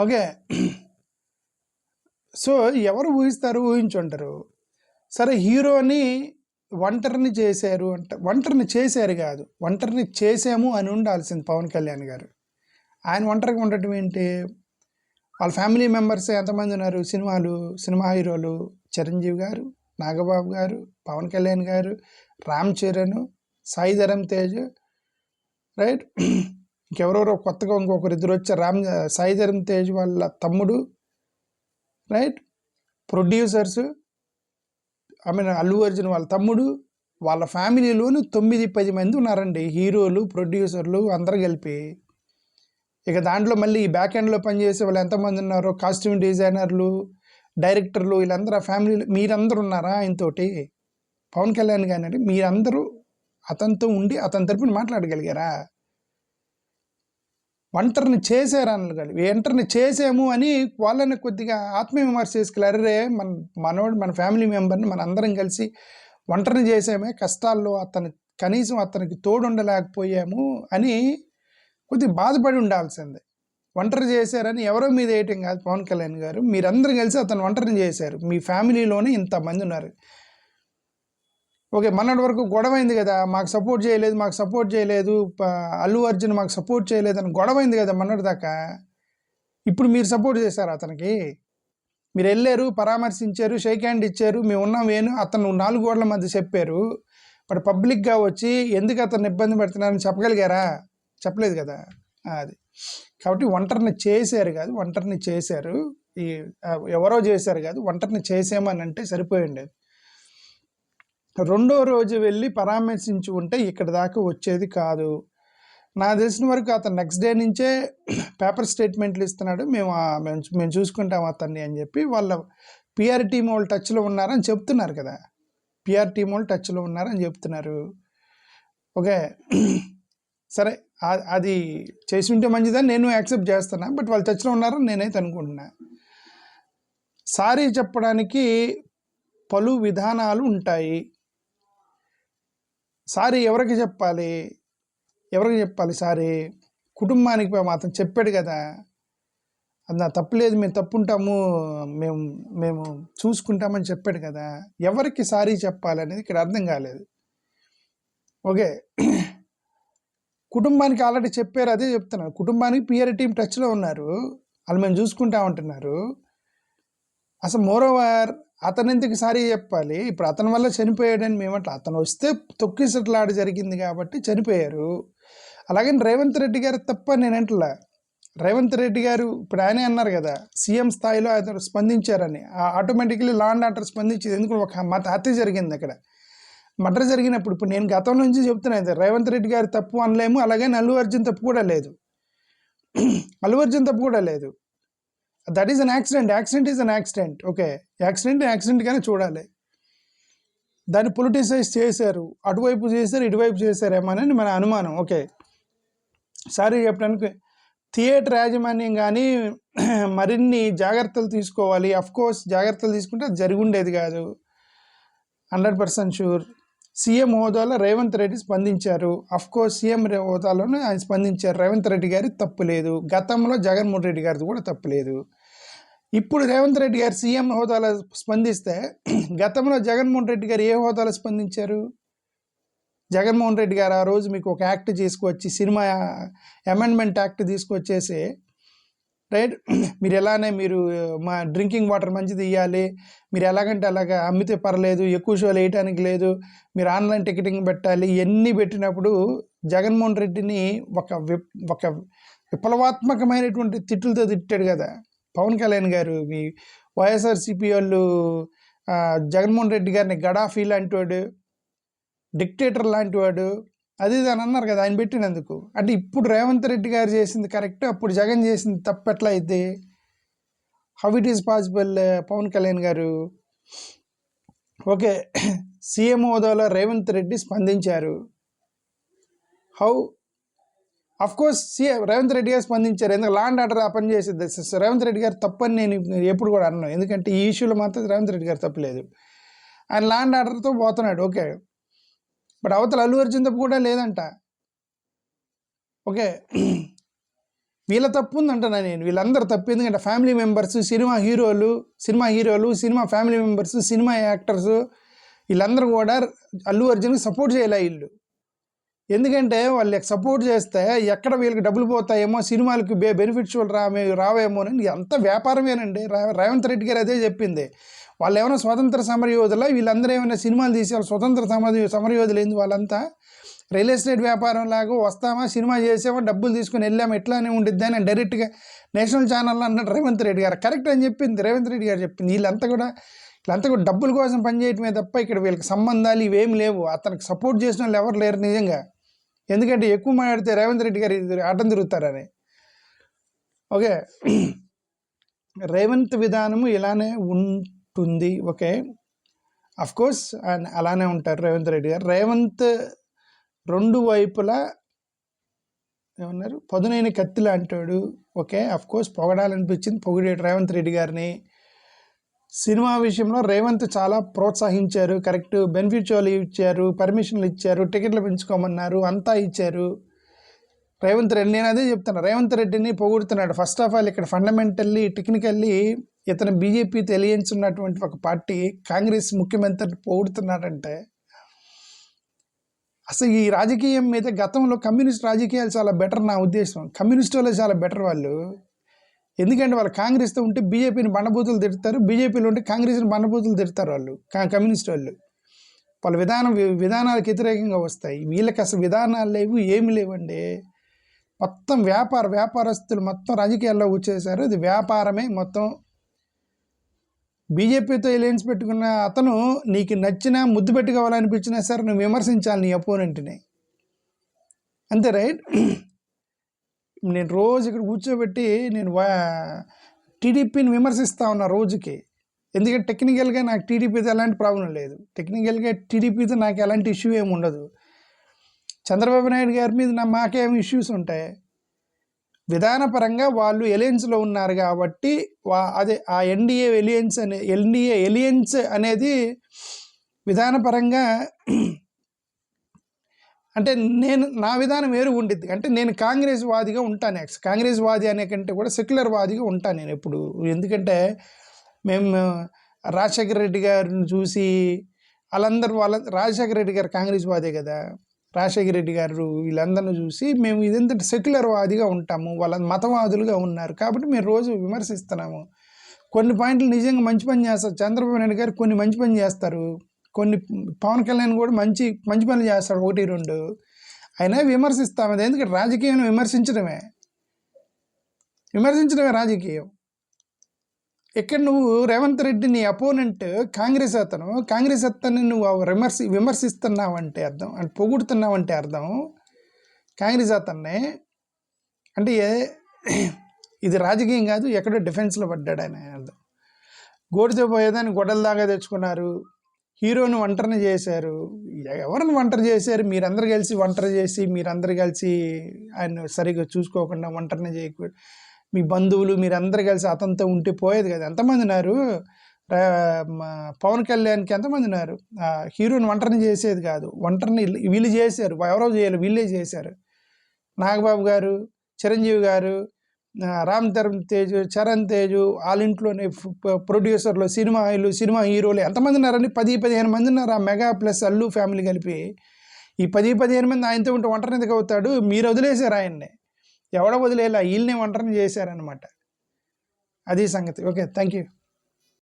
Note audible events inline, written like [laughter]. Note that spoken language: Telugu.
ఓకే. సో ఎవరు ఊహిస్తారు? ఊహించుంటారు. సరే హీరోని ఒంటరిని చేశారు అంటే ఒంటరిని చేశారు కాదు ఒంటరిని చేసాము అని ఉండాల్సింది పవన్ కళ్యాణ్ గారు. ఆయన ఒంటరిగా ఉండటం ఏంటి? వాళ్ళ ఫ్యామిలీ మెంబర్స్ ఎంతమంది ఉన్నారు? సినిమాలు సినిమా హీరోలు చిరంజీవి గారు నాగబాబు గారు పవన్ కళ్యాణ్ గారు రామ్ చరణ్ సాయి తేజ్ రైట్? ఇంకెవరెవరో కొత్తగా ఇంకొకరు ఇద్దరు వచ్చారు రామ్ సాయి ధరమ్ తేజ్ వాళ్ళ తమ్ముడు right? Producers I mean Allu Arjun వాళ్ళ తమ్ముడు వాళ్ళ ఫ్యామిలీలోని తొమ్మిది పది మంది ఉన్నారండి. హీరోలు ప్రొడ్యూసర్లు అందరు కలిపి. ఇక దాంట్లో మళ్ళీ ఈ బ్యాక్ ఎండ్లో పనిచేసే వాళ్ళు ఎంతమంది ఉన్నారో కాస్ట్యూమ్ డిజైనర్లు డైరెక్టర్లు వీళ్ళందరూ ఆ ఫ్యామిలీలో మీరందరూ ఉన్నారా ఆయనతోటి? పవన్ కళ్యాణ్ గారి మీరందరూ అతనితో ఉండి అతని తరపున మాట్లాడగలిగారా? ఒంటరిని చేశారు అనగలి ఒంటరిని చేసాము అని వాళ్ళని కొద్దిగా ఆత్మవిమర్శ చేసుకెళ్ళి అరే మన మనోడు మన ఫ్యామిలీ మెంబర్ని మన అందరం కలిసి ఒంటరిని చేసామే కష్టాల్లో అతని కనీసం అతనికి తోడుండలేకపోయాము అని కొద్దిగా బాధపడి ఉండాల్సిందే. ఒంటరి చేశారని ఎవరో మీద వేయటం కాదు పవన్ కళ్యాణ్ గారు. మీరందరూ కలిసి అతను ఒంటరిని చేశారు. మీ ఫ్యామిలీలోనే ఇంతమంది ఉన్నారు. ఓకే మొన్నటి వరకు గొడవైంది కదా మాకు సపోర్ట్ చేయలేదు మాకు సపోర్ట్ చేయలేదు అల్లు అర్జున్ మాకు సపోర్ట్ చేయలేదు అని గొడవైంది కదా మొన్నటి దాకా. ఇప్పుడు మీరు సపోర్ట్ చేశారు అతనికి? మీరు వెళ్ళారు పరామర్శించారు షేక్ హ్యాండ్ ఇచ్చారు మేము ఉన్నాం వేను అతను నాలుగు గోడల మధ్య చెప్పారు. బట్ పబ్లిక్గా వచ్చి ఎందుకు అతను ఇబ్బంది పెడుతున్నారని చెప్పగలిగారా? చెప్పలేదు కదా అది. కాబట్టి ఒంటరిని చేశారు కాదు ఒంటరిని చేశారు. ఈ ఎవరో చేశారు కాదు ఒంటరిని చేసామని అంటే సరిపోయిండేది రెండో రోజు వెళ్ళి పరామర్శించి ఉంటే ఇక్కడ దాకా వచ్చేది కాదు. నాకు తెలిసిన వరకు అతను నెక్స్ట్ డే నుంచే పేపర్ స్టేట్మెంట్లు ఇస్తున్నాడు. మేము మేము మేము చూసుకుంటాం అతన్ని అని చెప్పి వాళ్ళ పిఆర్ టీం వాళ్ళు టచ్లో ఉన్నారని చెప్తున్నారు కదా. పిఆర్ టీం వాళ్ళు టచ్లో ఉన్నారని చెప్తున్నారు. ఓకే. సరే అది చేసి ఉంటే మంచిదని నేను యాక్సెప్ట్ చేస్తున్నా. బట్ వాళ్ళు టచ్లో ఉన్నారని నేనైతే అనుకుంటున్నా. సారీ చెప్పడానికి పలు విధానాలు ఉంటాయి. సారీ ఎవరికి చెప్పాలి? ఎవరికి చెప్పాలి సారీ? కుటుంబానికి మాత్రం అతను చెప్పాడు కదా. అది నా తప్పులేదు మేము తప్పుంటాము మేము మేము చూసుకుంటామని చెప్పాడు కదా. ఎవరికి సారీ చెప్పాలి అనేది ఇక్కడ అర్థం కాలేదు. ఓకే. కుటుంబానికి ఆల్రెడీ చెప్పారు అదే చెప్తున్నారు. కుటుంబానికి పిఆర్ టీం టచ్లో ఉన్నారు. వాళ్ళు మేము చూసుకుంటా ఉంటున్నారు. అసలు మోరోవర్ అతను ఎందుకు సారీ చెప్పాలి? ఇప్పుడు అతని వల్ల చనిపోయాడని మేమంటే అతను వస్తే తొక్కిసట్లాడ జరిగింది కాబట్టి చనిపోయారు. అలాగే రేవంత్ రెడ్డి గారు తప్ప నేను అంటలా. రేవంత్ రెడ్డి గారు ఇప్పుడు ఆయనే అన్నారు కదా సీఎం స్థాయిలో అతను స్పందించారని. ఆటోమేటిక్లీ లా అండ్ ఆర్డర్ స్పందించేది. ఎందుకు ఒక మత హత్య జరిగింది అక్కడ. మర్డర్ జరిగినప్పుడు ఇప్పుడు నేను గతం నుంచి చెప్తున్నాను రేవంత్ రెడ్డి గారు తప్పు అనలేము. అలాగే అల్లు అర్జున్ తప్పు కూడా లేదు. [clears throat] అల్లు అర్జున్ తప్పు కూడా లేదు. That is an accident accident is an accident okay accident యాక్సిడెంట్గానే చూడాలి. దాన్ని పొలిటిసైజ్ చేశారు. అటువైపు చేశారు ఇటువైపు చేశారేమోనని మన అనుమానం. ఓకే సారీ చెప్పడానికి థియేటర్ యాజమాన్యం కానీ [clears throat] మరిన్ని జాగ్రత్తలు తీసుకోవాలి. అఫ్ కోర్స్ జాగ్రత్తలు తీసుకుంటే అది జరిగి ఉండేది కాదు. హండ్రెడ్ పర్సెంట్ షూర్ సీఎం హోదాలో రేవంత్ రెడ్డి స్పందించారు. అఫ్కోర్స్ సీఎం హోదాలోనే ఆయన స్పందించారు. రేవంత్ రెడ్డి గారి తప్పు లేదు. గతంలో జగన్మోహన్ రెడ్డి గారిది కూడా తప్పు లేదు. ఇప్పుడు రేవంత్ రెడ్డి గారు సీఎం హోదాలో స్పందిస్తే [clears throat] గతంలో జగన్మోహన్ రెడ్డి గారు ఏ హోదాలో స్పందించారు? జగన్మోహన్ రెడ్డి గారు ఆ రోజు మీకు ఒక యాక్ట్ తీసుకొచ్చి సినిమా అమెండ్మెంట్ యాక్ట్ తీసుకొచ్చేసి రైట్? మీరు ఎలానే మీరు మా డ్రింకింగ్ వాటర్ మంచిది ఇవ్వాలి మీరు ఎలాగంటే అలాగా అమ్మితే పర్లేదు ఎక్కువ షోలు వేయటానికి లేదు. మీరు ఆన్లైన్ టికెటింగ్ పెట్టాలి. ఇవన్నీ పెట్టినప్పుడు జగన్మోహన్ రెడ్డిని ఒక విప్ ఒక విప్లవాత్మకమైనటువంటి తిట్టులతో తిట్టాడు కదా. పవన్ కళ్యాణ్ గారు మీ వైఎస్ఆర్సీపీ వాళ్ళు జగన్మోహన్ రెడ్డి గారిని గడాఫీ లాంటి వాడు డిక్టేటర్ లాంటి వాడు అది దాని అని అన్నారు కదా ఆయన పెట్టినందుకు. అంటే ఇప్పుడు రేవంత్ రెడ్డి గారు చేసింది కరెక్ట్ అప్పుడు జగన్ చేసింది తప్ప ఎట్లా అయితే? How it is possible Pawan Kalyan garu? Okay CM హోదాలో రేవంత్ రెడ్డి స్పందించారు. How of course CM Revanth Reddy garu స్పందించారు. ఎందుకు? లాండ్ ఆర్డర్ ఆ పని చేసేది. రేవంత్ రెడ్డి గారు తప్పని నేను ఎప్పుడు కూడా అన్నాను ఎందుకంటే ఈ ఇష్యూలో మాత్రం రేవంత్ రెడ్డి గారు తప్పలేదు ఆయన లాండ్ ఆర్డర్తో పోతున్నాడు. ఓకే. బట్ అవతల అల్లు అర్జున్ తప్పు కూడా లేదంట. ఓకే. వీళ్ళ తప్పు ఉందంటున్నా నేను? వీళ్ళందరూ తప్పు ఎందుకంటే ఫ్యామిలీ మెంబర్స్ సినిమా హీరోలు సినిమా హీరోలు cinema family members cinema actors వీళ్ళందరూ కూడా అల్లు అర్జున్కి సపోర్ట్ చేయలే వీళ్ళు. ఎందుకంటే వాళ్ళకి సపోర్ట్ చేస్తే ఎక్కడ వీళ్ళకి డబ్బులు పోతాయేమో సినిమాలకు బే బెనిఫిట్స్ రామే రావేమో అని అంత వ్యాపారమేనండి రేవంత్ రెడ్డి గారు అదే చెప్పింది. వాళ్ళు ఏమైనా స్వతంత్ర సమరయోధుల? వీళ్ళందరూ ఏమైనా సినిమాలు తీసి వాళ్ళు స్వతంత్ర సమర సమరయోధులు ఏంది వాళ్ళంతా? రియల్ ఎస్టేట్ వ్యాపారం లాగా వస్తామా? సినిమా చేసామా? డబ్బులు తీసుకుని వెళ్ళాము? ఎట్లానే ఉండిద్ది? అని డైరెక్ట్గా నేషనల్ ఛానల్లో అన్నాడు రేవంత్ రెడ్డి గారు. కరెక్ట్ అని చెప్పింది రేవంత్ రెడ్డి గారు చెప్పింది. వీళ్ళంతా కూడా వీళ్ళంతా కూడా డబ్బుల కోసం పనిచేయటమే తప్ప ఇక్కడ వీళ్ళకి సంబంధాలు ఇవేం లేవు. అతనికి సపోర్ట్ చేసిన వాళ్ళు ఎవరు లేరు నిజంగా. ఎందుకంటే ఎక్కువ మాట్లాడితే రేవంత్ రెడ్డి గారు ఇది అడ్డం తిరుగుతారని. ఓకే. రేవంత్ విధానము ఇలానే ఉంటుంది ఓకే? అఫ్ కోర్స్ అలానే ఉంటారు రేవంత్ రెడ్డి గారు. రేవంత్ రెండు వైపులా ఏమన్నారు? పదునైన కత్తి అంటాడు ఓకే? అఫ్ కోర్స్ పొగడాలనిపించింది పొగిడాడు రేవంత్ రెడ్డి గారిని. సినిమా విషయంలో రేవంత్ చాలా ప్రోత్సహించారు. కరెక్ట్. బెనిఫిట్స్ ఇచ్చారు. పర్మిషన్లు ఇచ్చారు. టికెట్లు పెంచుకోమన్నారు. అంతా ఇచ్చారు. రేవంత్ రెడ్డి నేను అదే చెప్తాను రేవంత్ రెడ్డిని పొగుడుతున్నాడు. ఫస్ట్ ఆఫ్ ఆల్ ఇక్కడ ఫండమెంటల్లీ టెక్నికల్లీ ఇతను బీజేపీ తెలియన్స్ ఉన్నటువంటి ఒక పార్టీ కాంగ్రెస్ ముఖ్యమంత్రిని పొగుడుతున్నాడంటే అసలు ఈ రాజకీయం మీద గతంలో కమ్యూనిస్ట్ రాజకీయాలు చాలా బెటర్ నా ఉద్దేశం. కమ్యూనిస్ట్ వాళ్ళే చాలా బెటర్ వాళ్ళు. ఎందుకంటే వాళ్ళు కాంగ్రెస్తో ఉంటే బీజేపీని బండబూతులు తిడతారు బీజేపీలో ఉంటే కాంగ్రెస్ని బండబూతులు తిడతారు వాళ్ళు కా- కమ్యూనిస్ట్ వాళ్ళు. వాళ్ళ విధానం వి- విధానాలకు వ్యతిరేకంగా వస్తాయి. వీళ్ళకి అసలు విధానాలు లేవు ఏమి లేవండి. మొత్తం వ్యాపార వ్యాపారస్తులు మొత్తం రాజకీయాల్లో వచ్చేసారు. ఇది వ్యాపారమే మొత్తం బీజేపీతో ఎలియన్స్ పెట్టుకున్న అతను నీకు నచ్చినా ముద్దు పెట్టుకోవాలనిపించినా సరే నువ్వు విమర్శించాలి నీ అపోనెంట్ని అంతే రైట్ నేను రోజు ఇక్కడ కూర్చోబెట్టి నేను టీడీపీని విమర్శిస్తా ఉన్నా రోజుకి. ఎందుకంటే టెక్నికల్గా నాకు టీడీపీతో ఎలాంటి ప్రాబ్లం లేదు. టెక్నికల్గా టీడీపీతో నాకు ఎలాంటి ఇష్యూ ఏమి ఉండదు. చంద్రబాబు నాయుడు గారి మీద నా మాకేం ఇష్యూస్ ఉంటాయి? విధానపరంగా వాళ్ళు ఎలియన్స్లో ఉన్నారు కాబట్టి వా అదే ఆ ఎన్డీఏ ఎలియన్స్ అనే ఎన్డీఏ ఎలియన్స్ అనేది విధానపరంగా అంటే నేను నా విధానం వేరు ఉండిద్ది. అంటే నేను కాంగ్రెస్ వాదిగా ఉంటాను యాక్స్ కాంగ్రెస్ వాది అనే కంటే కూడా సెక్యులర్ వాదిగా ఉంటాను నేను ఎప్పుడు. ఎందుకంటే మేము రాజశేఖర రెడ్డి గారిని చూసి వాళ్ళందరూ వాళ్ళ రాజశేఖర రెడ్డి గారు కాంగ్రెస్ వాదే కదా. రాజశేఖర రెడ్డి గారు వీళ్ళందరిని చూసి మేము ఇదంతా సెక్యులర్ వాదిగా ఉంటాము వాళ్ళ మతవాదులుగా ఉన్నారు కాబట్టి మేము రోజు విమర్శిస్తున్నాము. కొన్ని పాయింట్లు నిజంగా మంచి పని చేస్తారు. చంద్రబాబు నాయుడు గారు కొన్ని మంచి పని చేస్తారు. కొన్ని పవన్ కళ్యాణ్ కూడా మంచి మంచి పనులు చేస్తాడు ఒకటి రెండు. అయినా విమర్శిస్తాం. అది ఎందుకంటే రాజకీయం విమర్శించడమే. విమర్శించడమే రాజకీయం. ఇక్కడ నువ్వు రేవంత్ రెడ్డి నీ అపోనెంట్ కాంగ్రెస్ అతను కాంగ్రెస్ అతన్ని నువ్వు విమర్శి విమర్శిస్తున్నావంటే అర్థం అంటే పొగుడుతున్నావంటే అర్థం కాంగ్రెస్ అతన్ని అంటే ఇది రాజకీయం కాదు ఎక్కడో డిఫెన్స్లో పడ్డాడు ఆయన అర్థం. గోడితో పోయేదాన్ని దాకా తెచ్చుకున్నారు హీరోని ఒంటరిని చేశారు ఎవరిని ఒంటరి చేశారు మీరందరూ కలిసి ఒంటరి చేసి మీరందరూ కలిసి ఆయన సరిగ్గా చూసుకోకుండా ఒంటరిని చేయకూడదు మీ బంధువులు మీరందరూ కలిసి అతనితో ఉంటే పోయేది కదా. ఎంతమంది ఉన్నారు? పవన్ కళ్యాణ్కి ఎంతమంది ఉన్నారు? హీరోని ఒంటరిని చేసేది కాదు. ఒంటరిని వీళ్ళు చేశారు. ఎవరో చేయాలి వీళ్ళే చేశారు. నాగబాబు గారు చిరంజీవి గారు రామ్ తరుణ్ తేజ్ చరణ్ తేజ్ వాళ్ళ ఇంట్లోనే ప్రొడ్యూసర్లు సినిమా హీరోలు సినిమా హీరోలు ఎంతమంది ఉన్నారని పది పదిహేను మంది ఉన్నారు. ఆ మెగా ప్లస్ అల్లు ఫ్యామిలీ కలిపి. ఈ పది పదిహేను మంది ఆయనతో ఉంటే ఒంటరి ఎందుకు అవుతాడు? మీరు వదిలేశారు ఆయన్ని. ఎవడో వదిలేలా? వీళ్ళని ఒంటరిని చేశారనమాట అది సంగతి. Okay thank you